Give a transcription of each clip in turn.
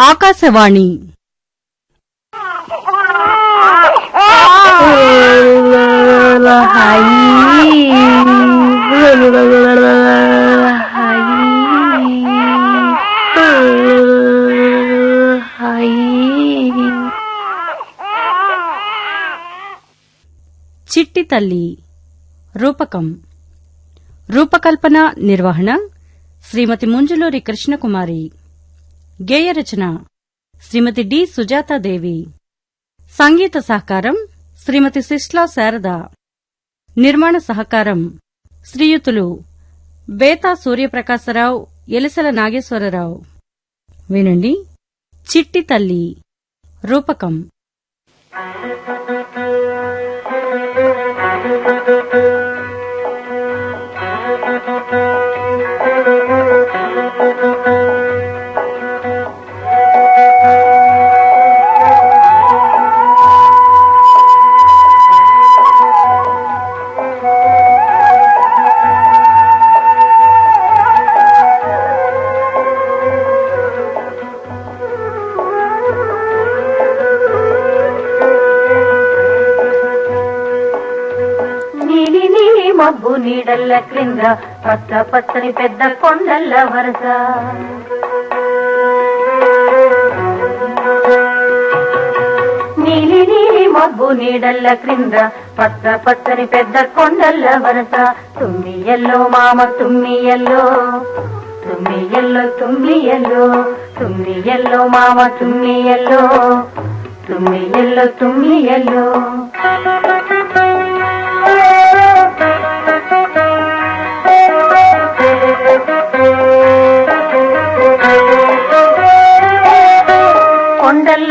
ఆకాశవాణి. చిట్టి తల్లి రూపకం. రూపకల్పన నిర్వహణ శ్రీమతి ముంజులూరి కృష్ణకుమారి. గేయ రచన శ్రీమతి డి సుజాతాదేవి. సంగీత సహకారం శ్రీమతి శిష్లా శారద. నిర్మాణ సహకారం శ్రీయుతులు బేతా సూర్యప్రకాశరావు ఎలిసల నాగేశ్వరరావు. వినండి. చిట్టి తల్లి రూపకం. మబ్బు నీడల్ల క్రింద పచ్చ పచ్చని పెద్ద కొండల్ల వరస. నీలి నీలి మబ్బు నీడల్ల క్రింద పచ్చ పచ్చని పెద్ద కొండల్ల వరస. తుమ్మి ఎల్లో మామ తుమ్మి ఎల్లో తుమ్మి ఎల్లో తుమ్మి ఎల్లో తుమ్మి ఎల్లో మామ తుమ్మి ఎల్లో తుమ్మి ఎల్లో తుమ్మి ఎల్లో.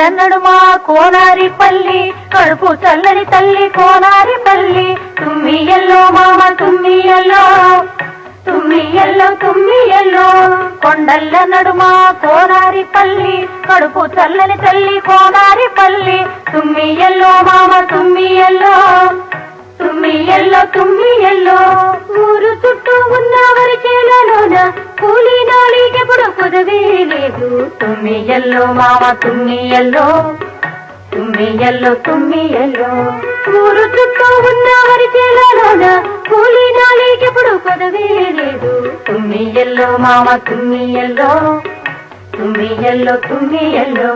కొండల్ల నడుమ కోనారి పల్లి కడుపు చల్లని తల్లి కోనారి పల్లి. తుమ్మి ఎల్లో మామ తుమ్మి ఎల్లో తుమ్మి ఎల్లో తుమ్మి ఎల్లో. కొండల్ల నడుమ కోనారి పల్లి కడుపు చల్లని తల్లి కోనారి పల్లి. తుమ్మి ఎల్లో మామ తుమ్మి ఎల్లో తుమ్మి ఎల్లో తుమ్మి ఎల్లో. ఊరు చుట్టూ ఉన్న వరి చేలలోన పదవే లేదు తుమ్మి ఎల్లో మామ తుమ్మి ఎల్లో తుమ్మి ఎల్లో తుమ్మి ఎల్లో ఊరు చుట్టూ ఉన్న వరి చేలలోన కూలి నాలికెప్పుడు పదవే లేదు తుమ్మి ఎల్లో మామ తుమ్మి ఎల్లో తుమ్మి ఎల్లో తుమ్మి ఎల్లో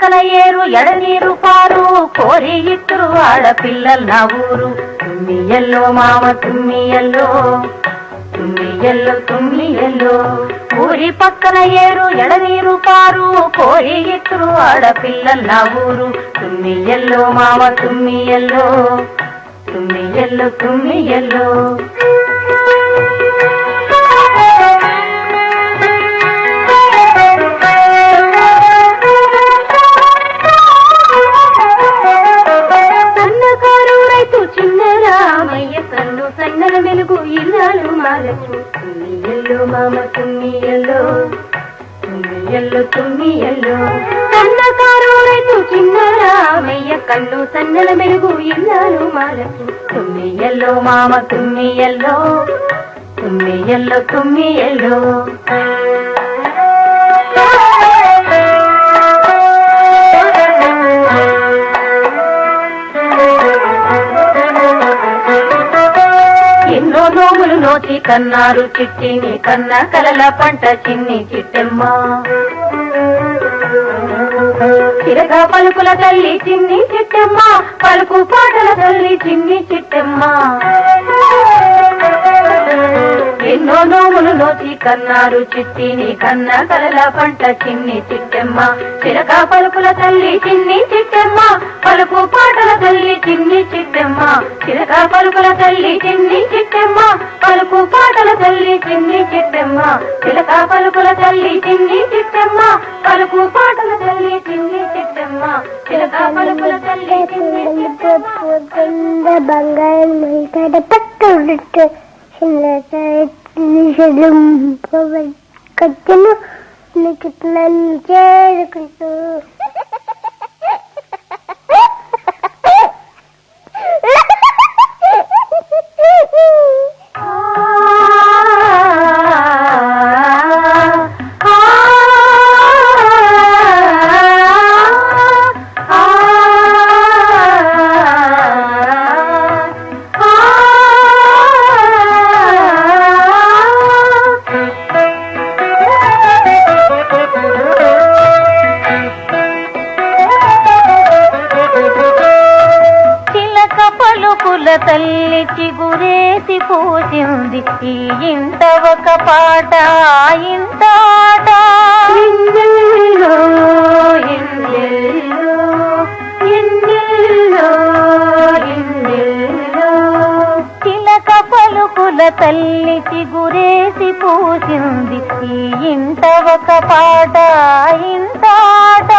పక్కన ఏరు ఎడనీరు పారు కోరి ఇద్దరు ఆడపిల్లలు నా ఊరు. తుమ్మి ఎల్లో మామ తుమ్మి ఎల్లో తుమ్మి ఎల్లో తుమ్మి ఎల్లో. ఊరి పక్కన ఏరు ఎడనీరు పారు కోరి ఇద్దరు ఆడపిల్లలు నా ఊరు. తుమ్మి ఎల్లో మామ తుమ్మి ఎల్లో తుమ్మి ఎల్లో తుమ్మి ఎల్లో. ఇల్లాలు మాలకు తుమ్మి ఎల్లో మామ తుమ్మి ఎల్లో. తుమ్మి ఎల్లో తుమ్మి ఎల్లో. సన్నకారు రైతు చిన్న రామయ్య కన్ను సన్నల మెరుగు ఇల్లాలు మాలకు తుమ్మి ఎల్లో మామ తుమ్మి ఎల్లో. తుమ్మి ఎల్లో తుమ్మి ఎల్లో. నోములు నోచి కన్నారు చిట్టిని కన్న కలల పంట చిన్ని చిట్టమ్మ. చిరగా పలుకుల తల్లి చిన్ని చిట్టమ్మ పలుకు పాటల తల్లి చిన్ని చిట్టమ్మ. ఎన్నో నోములు నోచి కన్నారు చిట్టిని కన్న కలల పంట చిన్ని చిట్టెమ్మ. చిరక పలుకుల తల్లి చిన్ని చిట్టెమ్మ. పలుకు పాటల తల్లి చిన్ని చిట్టెమ్మ. చిరక పలుకుల తల్లి చిన్ని చిట్టెమ్మ. పలుకు పాటల తల్లి చిన్ని చిట్టెమ్మ. చిరక పలుకుల తల్లి చిన్ని చిట్టెమ్మ. పలుకు పాటల తల్లి చిన్ని చిట్టెమ్మ. చిరక పలుకుల తల్లి చిన్ని కింద బంగారం ఇక్కడ పక్కడుట్టు చిన్న చేరుకుంటూ ఊరేసి పూసింది ఈ ఇంట ఒక పాట ఇంటాట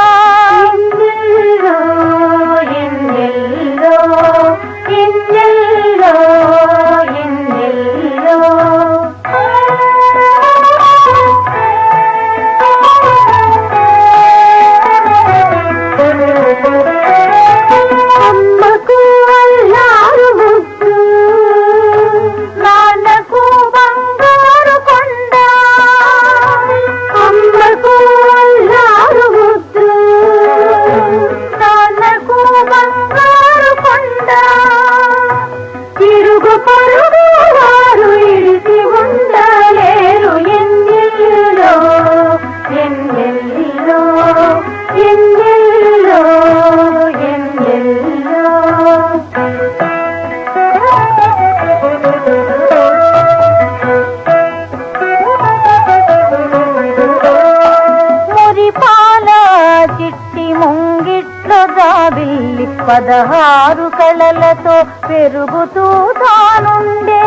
పదహారు కళలతో పెరుగుతూ తానుండే.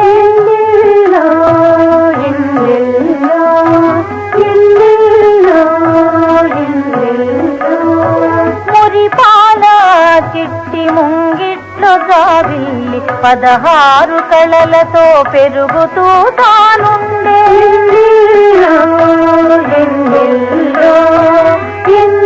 ఇన్నెల్లో, మురిపాల చిట్టి ముంగిట్లో జాబిల్లి పదహారు కళలతో పెరుగుతూ తానుండే. ఎన్నెల్లో, ఎన్నెల్లో,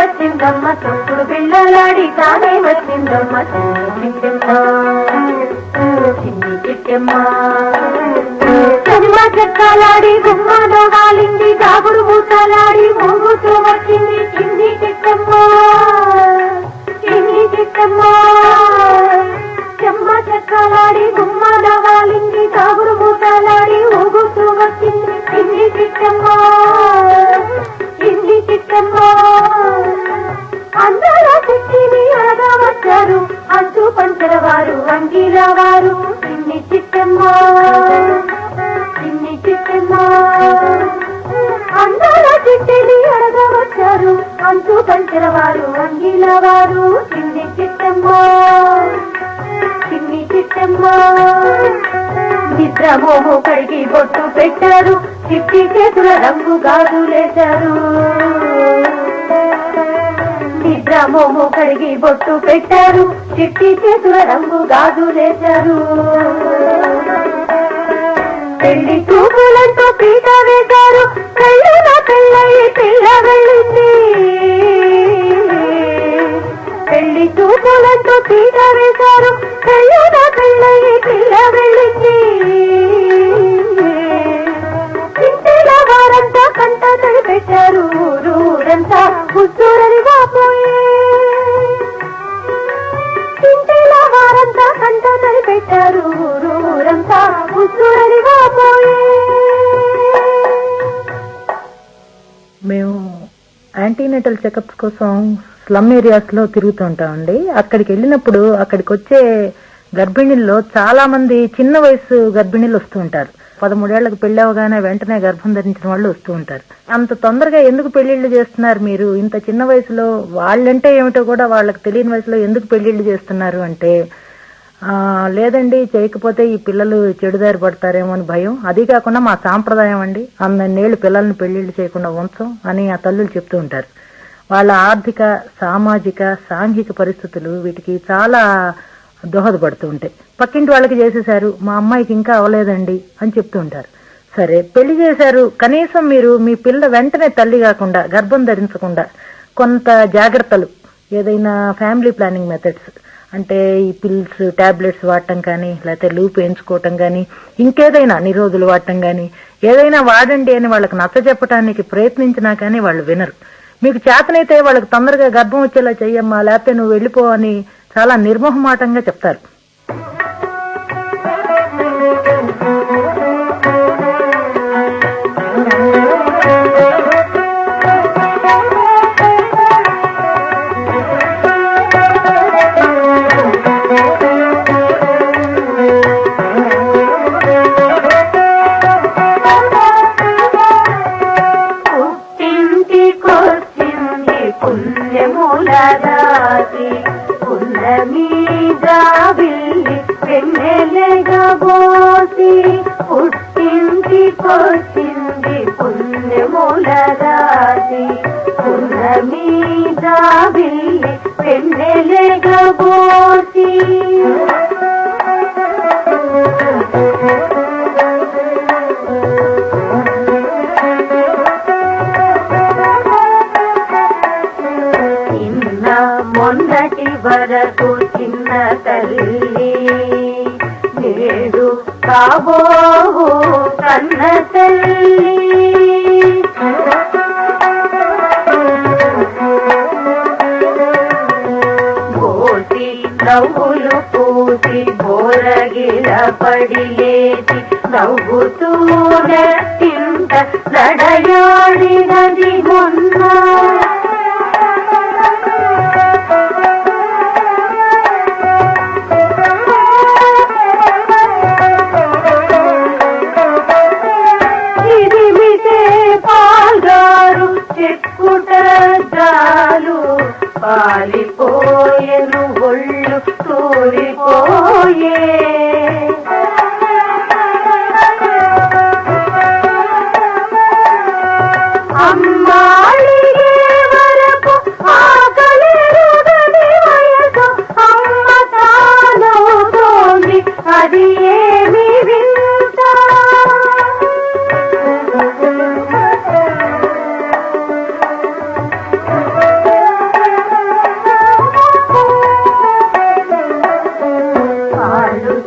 వచ్చిందమ్మ తొక్కుడు పిల్లలాడి తానే వచ్చిందమ్మ చిన్ని చిట్టమ్మ చెమ్మ చెక్కలాడి గుమ్మలో వాలింది దాగుడు మూతలాడి మూగుతూ వచ్చింది చిన్ని చిట్టమ్మ చిన్ని చిట్టమ్మ చెమ్మ చెక్కలాడి గుమ్మలో వాలింది దాగుడు మూతలాడి ఊగుతూ వచ్చింది చిన్ని చిట్టమ్మ చిన్ని చిక్కమ్మ. అందరూ చిక్కిని అనగా వచ్చారు అంటూ పంచల వారు అంగీల వారు చిన్ని చిక్కమ్మ. చిన్ని చిక్కమ్మ. అందరూ చిక్కిని అనగా వచ్చారు అంటూ పంచల వారు అంగీల వారు చిన్ని చిక్కమ్మ. చిన్ని చిక్కమ్మ. నిద్రమోహు కడిగి బొట్టు పెట్టారు. చిట్టి చేతుల రంగు గాజులేశారు నిద్రమోహు కడిగి బొట్టు పెట్టారు. చిట్టి చేతుల రంగు గాజులేశారు పెళ్ళి చూపులతో పీట వేశారు. పెళ్ళిన పెళ్ళయి పిల్ల వెళ్ళింది. పెళ్ళి చూపులతో పీట వేశారు. పెళ్ళిన పెళ్ళయి పిల్ల వెళ్ళింది. పెట్టారు ఊరంతా ఉత్తూరని వాపోయే. ఇంటిలో వారంతా కంట తడి పెట్టారు ఊరంతా ఉత్తూరని వాపోయే. మేము యాంటీనేటల్ చెకప్స్ కోసం స్లమ్ ఏరియాస్లో తిరుగుతూ అక్కడికి వెళ్ళినప్పుడు అక్కడికి వచ్చే గర్భిణీల్లో చాలా మంది చిన్న వయసు గర్భిణీలు వస్తూ ఉంటారు. పదమూడేళ్ళకు పెళ్ళి అవగానే వెంటనే గర్భం ధరించిన వాళ్ళు వస్తూ ఉంటారు. అంత తొందరగా ఎందుకు పెళ్ళిళ్ళు చేస్తున్నారు మీరు? ఇంత చిన్న వయసులో వాళ్ళంటే ఏమిటో కూడా వాళ్ళకి తెలియని వయసులో ఎందుకు పెళ్ళిళ్ళు చేస్తున్నారు అంటే లేదండి చేయకపోతే ఈ పిల్లలు చెడుదారి పడతారేమో అని భయం. అది కాకుండా మా సాంప్రదాయం అండి. అందన్నేళ్ళు పిల్లల్ని పెళ్ళిళ్ళు చేయకుండా ఉంచం అని ఆ తల్లులు చెప్తూ ఉంటారు. వాళ్ళ ఆర్థిక సామాజిక సాంఘిక పరిస్థితులు వీటికి చాలా దోహదపడుతూ ఉంటాయి పక్కింటి వాళ్ళకి చేసేశారు మా అమ్మాయికి ఇంకా అవ్వలేదండి అని చెప్తూ ఉంటారు. సరే పెళ్ళి చేశారు కనీసం మీరు మీ పిల్ల వెంటనే తల్లి కాకుండా గర్భం ధరించకుండా కొంత జాగ్రత్తలు ఏదైనా ఫ్యామిలీ ప్లానింగ్ మెథడ్స్ అంటే ఈ పిల్స్ టాబ్లెట్స్ వాడటం కానీ లేకపోతే లూప్ వేయించుకోవటం కానీ ఇంకేదైనా నిరోధులు వాడటం కానీ ఏదైనా వాడండి అని వాళ్ళకి నచ్చ చెప్పడానికి ప్రయత్నించినా కానీ వాళ్ళు వినరు. మీకు చేతనైతే వాళ్ళకి తొందరగా గర్భం వచ్చేలా చెయ్యమ్మా లేకపోతే నువ్వు వెళ్ళిపోవని చాలా నిర్మోహమాటంగా చెప్తారు. వెన్నెలగబోసి పుట్టింటికొచ్చింది పుణ్యముల దాసి పుల్ల మీద బిల్లి వెన్నెలగబోసి మొన్నటి వరకు చిన్న తల్లి. నేడు కన్న తల్లి. పోసి నవ్వులు పూసి బోరగిల పడి నవ్వుతూ నవ్వుతూనే తింట నడయాడినది గుండె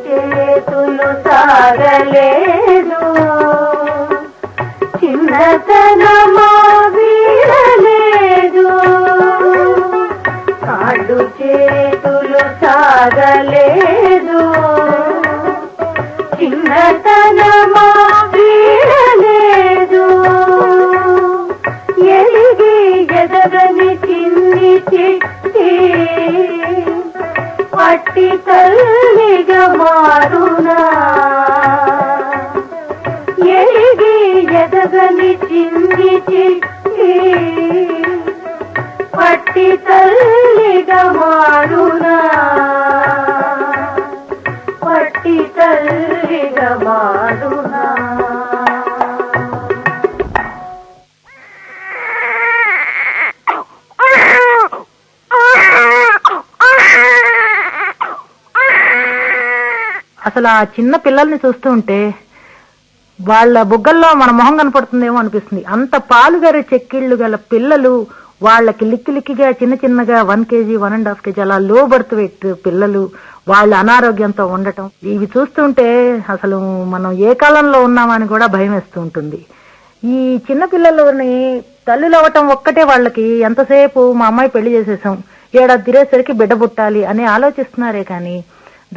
చేతులు సాగలేదు చిన్నతనమా వీడలేదు కాళ్ళు చేతులు సాగలేదు తల్లిగా అసలు ఆ చిన్న పిల్లల్ని చూస్తుంటే వాళ్ళ బుగ్గల్లో మన మొహం కనపడుతుందేమో అనిపిస్తుంది. అంత పాలుగారే చెక్కిళ్ళు గల పిల్లలు వాళ్ళకి లిక్కి లిక్కిగా చిన్న చిన్నగా one KG one and half KG అలా లో బర్త్ వెయిట్ పిల్లలు వాళ్ళ అనారోగ్యంతో ఉండటం. ఇవి చూస్తుంటే అసలు మనం ఏ కాలంలో ఉన్నామని కూడా భయం వేస్తూ ఉంటుంది. ఈ చిన్నపిల్లలని తల్లులు అవ్వటం ఒక్కటే వాళ్ళకి ఎంతసేపు మా అమ్మాయి పెళ్ళి చేసేసాం ఏడాది తిరేసరికి బిడ్డ పుట్టాలి అని ఆలోచిస్తున్నారే కానీ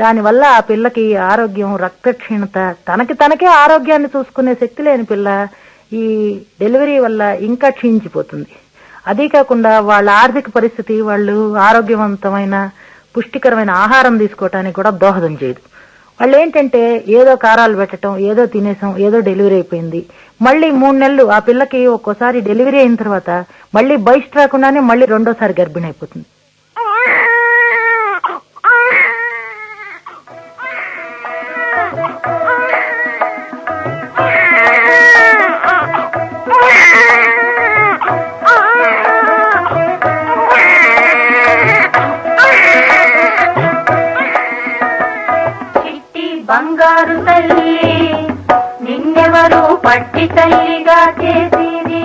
దానివల్ల ఆ పిల్లకి ఆరోగ్యం రక్తక్షీణత తనకి తనకే ఆరోగ్యాన్ని చూసుకునే శక్తి లేని పిల్ల ఈ డెలివరీ వల్ల ఇంకా క్షీణించిపోతుంది. అదీ కాకుండా వాళ్ళ ఆర్థిక పరిస్థితి వాళ్ళు ఆరోగ్యవంతమైన పుష్టికరమైన ఆహారం తీసుకోవటానికి కూడా దోహదం చేయదు. వాళ్ళు ఏంటంటే ఏదో కారాలు పెట్టడం ఏదో తినేసాం ఏదో డెలివరీ అయిపోయింది. మళ్ళీ మూడు నెలలు ఆ పిల్లకి ఒక్కోసారి డెలివరీ అయిన తర్వాత మళ్ళీ బయట రాకుండానే మళ్ళీ రెండోసారి గర్భిణి అయిపోతుంది. బంగారు తల్లి నిన్నెవరు పట్టి తల్లిగా చేసిరి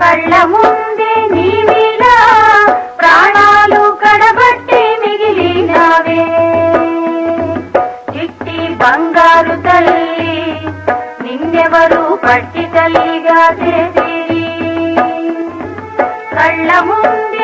కళ్ళ ముందే నీవిలా ప్రాణాలు కడబట్టి మిగిలినావే. చిట్టి బంగారు తల్లి నిన్నెవరు పట్టి తల్లిగా చేసిరి కళ్ళ ముందే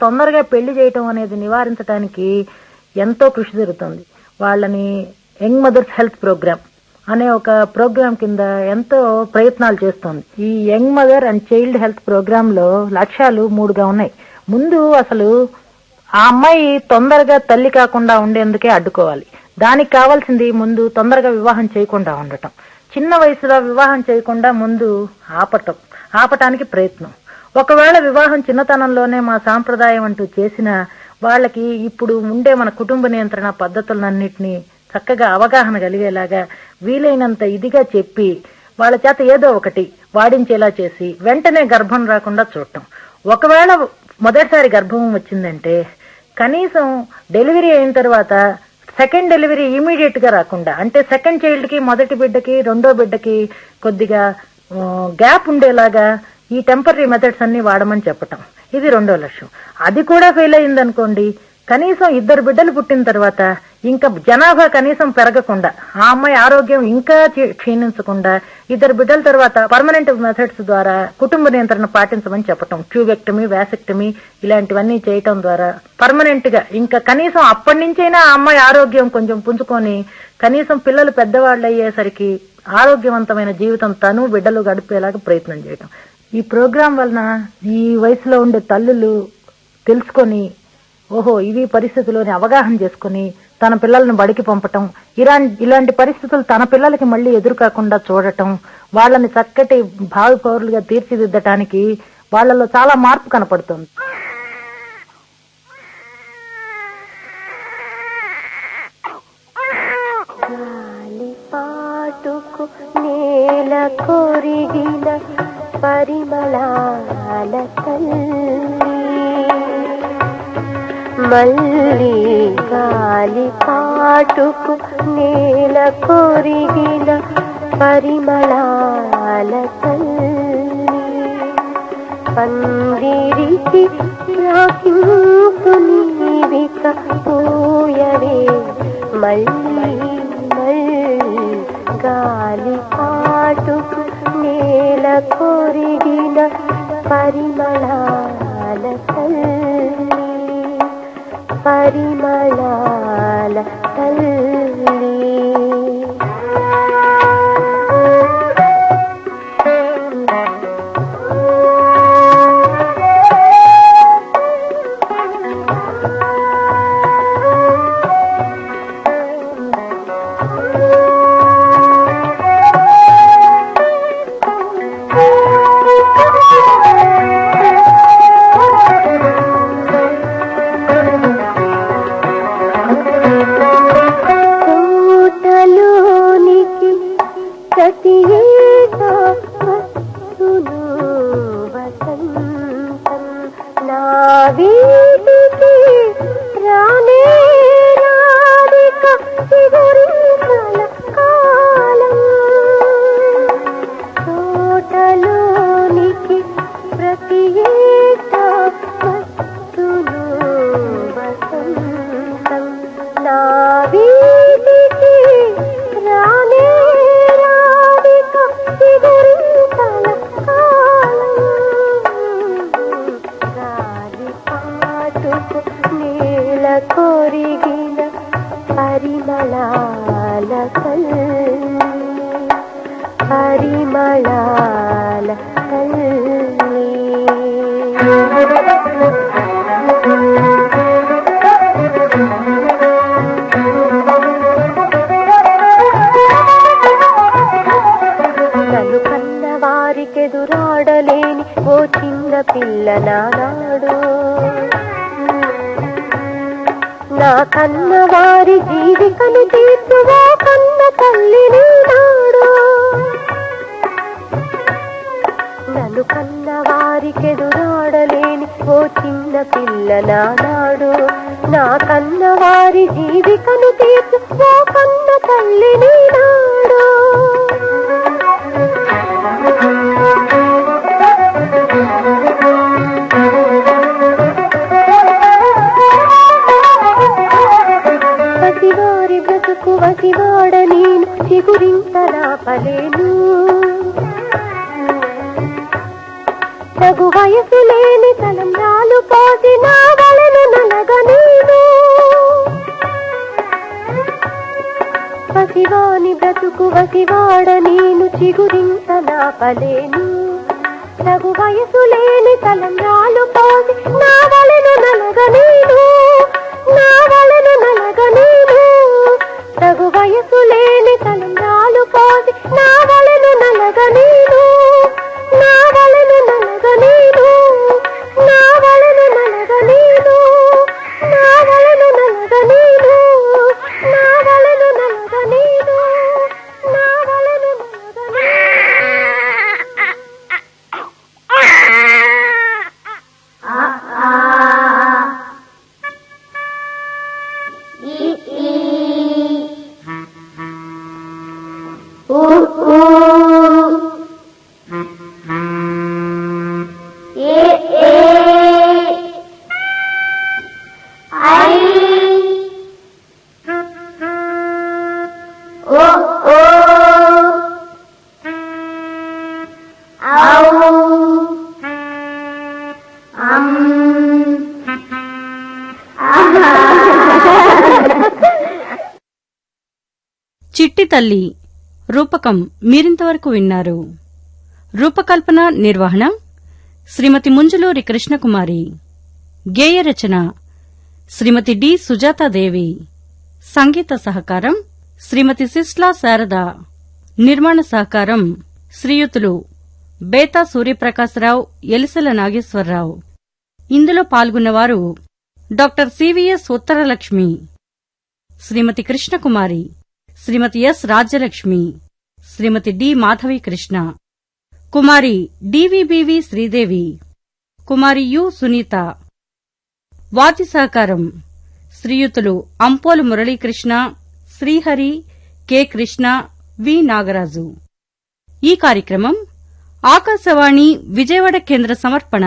తొందరగా పెళ్ళి చేయటం అనేది నివారించడానికి ఎంతో కృషి జరుగుతుంది. వాళ్ళని యంగ్ మదర్స్ హెల్త్ ప్రోగ్రామ్ అనే ఒక ప్రోగ్రామ్ కింద ఎంతో ప్రయత్నాలు చేస్తోంది. ఈ young mother and child health ప్రోగ్రామ్లో లక్ష్యాలు మూడుగా ఉన్నాయి. ముందు అసలు ఆ అమ్మాయి తొందరగా తల్లి కాకుండా ఉండేందుకే అడ్డుకోవాలి. దానికి కావాల్సింది ముందు తొందరగా వివాహం చేయకుండా ఉండటం. చిన్న వయసులో వివాహం చేయకుండా ముందు ఆపటం. ఆపటానికి ప్రయత్నం. ఒకవేళ వివాహం చిన్నతనంలోనే మా సాంప్రదాయం అంటూ చేసిన వాళ్ళకి ఇప్పుడు ఉండే మన కుటుంబ నియంత్రణ పద్ధతులన్నింటినీ చక్కగా అవగాహన కలిగేలాగా వీలైనంత ఇదిగా చెప్పి వాళ్ళ చేత ఏదో ఒకటి వాడించేలా చేసి వెంటనే గర్భం రాకుండా చూడటం. ఒకవేళ మొదటిసారి గర్భం వచ్చిందంటే కనీసం డెలివరీ అయిన తర్వాత సెకండ్ డెలివరీ ఇమీడియట్గా రాకుండా అంటే సెకండ్ చైల్డ్కి మొదటి బిడ్డకి రెండో బిడ్డకి కొద్దిగా గ్యాప్ ఉండేలాగా ఈ టెంపరీ మెథడ్స్ అన్ని వాడమని చెప్పటం. ఇది రెండో లక్ష్యం. అది కూడా ఫెయిల్ అయిందనుకోండి కనీసం ఇద్దరు బిడ్డలు పుట్టిన తర్వాత ఇంకా జనాభా కనీసం పెరగకుండా ఆ అమ్మాయి ఆరోగ్యం ఇంకా క్షీణించకుండా ఇద్దరు బిడ్డల తర్వాత పర్మనెంట్ మెథడ్స్ ద్వారా కుటుంబ నియంత్రణ పాటించమని చెప్పటం. ట్యూబెక్టమీ వ్యాసెక్టమీ ఇలాంటివన్నీ చేయటం ద్వారా పర్మనెంట్గా ఇంకా కనీసం అప్పటి నుంచైనా ఆ అమ్మాయి ఆరోగ్యం కొంచెం పుంజుకొని కనీసం పిల్లలు పెద్దవాళ్ళు అయ్యేసరికి ఆరోగ్యవంతమైన జీవితం తను బిడ్డలు గడిపేలాగా ప్రయత్నం చేయటం. ఈ ప్రోగ్రాం వలన ఈ వయసులో ఉండే తల్లులు తెలుసుకొని ఓహో ఇవి పరిస్థితులని అవగాహన చేసుకుని తన పిల్లలను బడికి పంపటం ఇలాంటి ఇలాంటి పరిస్థితులు తన పిల్లలకి మళ్ళీ ఎదురు కాకుండా చూడటం వాళ్ళని చక్కటి భావి పౌరులుగా తీర్చిదిద్దటానికి వాళ్ళలో చాలా మార్పు కనపడుతుంది. పాటుకు నేల కొరిగిన పరిమళాల తల్లి. మళ్ళీ గాలి పాటుకు నేల కొరిగిన పరిమళాల తల్లి. పందిరికి రాకింపు నీవిక పూయవే. మళ్ళీ మళ్ళీ గాలి పాటుకు मेलकोरिदिन परिमलाल परिमलाल तल्ली। పరిమళాల కల్ పరిమళాల నన్ను కన్న వారికెదురాడలేని ఓ చిన్న పిల్ల నానాడు. నా కన్న వారి జీవికను తీర్చువా కన్న తల్లి నాడు నన్ను కన్న వారికెదురాడలేని ఓ చిన్న పిల్ల నాడు నా కన్న వారి జీవికను తీర్చు ఓ కన్న తల్లిని చెప్పలేను. రఘు వయసు లేని తలంగాలు పోసి నా వలను నలగనేను. నా వలను నలగనేను. రఘు వయసు లేని తలంగాలు పోసి నా వలను నలగనేను. నా వలను నలగనేను. నా వలను నలగనేను. నా వలను నలగనేను. తల్లి రూపకం మీరింతవరకు విన్నారు. రూపకల్పన నిర్వహణ శ్రీమతి ముంజులూరి కృష్ణకుమారి. గేయ రచన శ్రీమతి డి సుజాతాదేవి. సంగీత సహకారం శ్రీమతి సిస్లా శారద. నిర్మాణ సహకారం శ్రీయుతులు బేతా సూర్యప్రకాశరావు ఎలిసల నాగేశ్వరరావు. ఇందులో పాల్గొన్నవారు doctor CVS Uttaralakshmi. Srimati Krishnakumari. Srimati S Rajyalakshmi Srimati D Madhavi Krishna Kumari DVBV Sridevi Kumari U Sunitha. వాద్య సహకారం శ్రీయుతులు అంపోలు మురళీకృష్ణ శ్రీహరి కె కృష్ణ వి నాగరాజు. ఈ కార్యక్రమం ఆకాశవాణి విజయవాడ కేంద్ర సమర్పణ.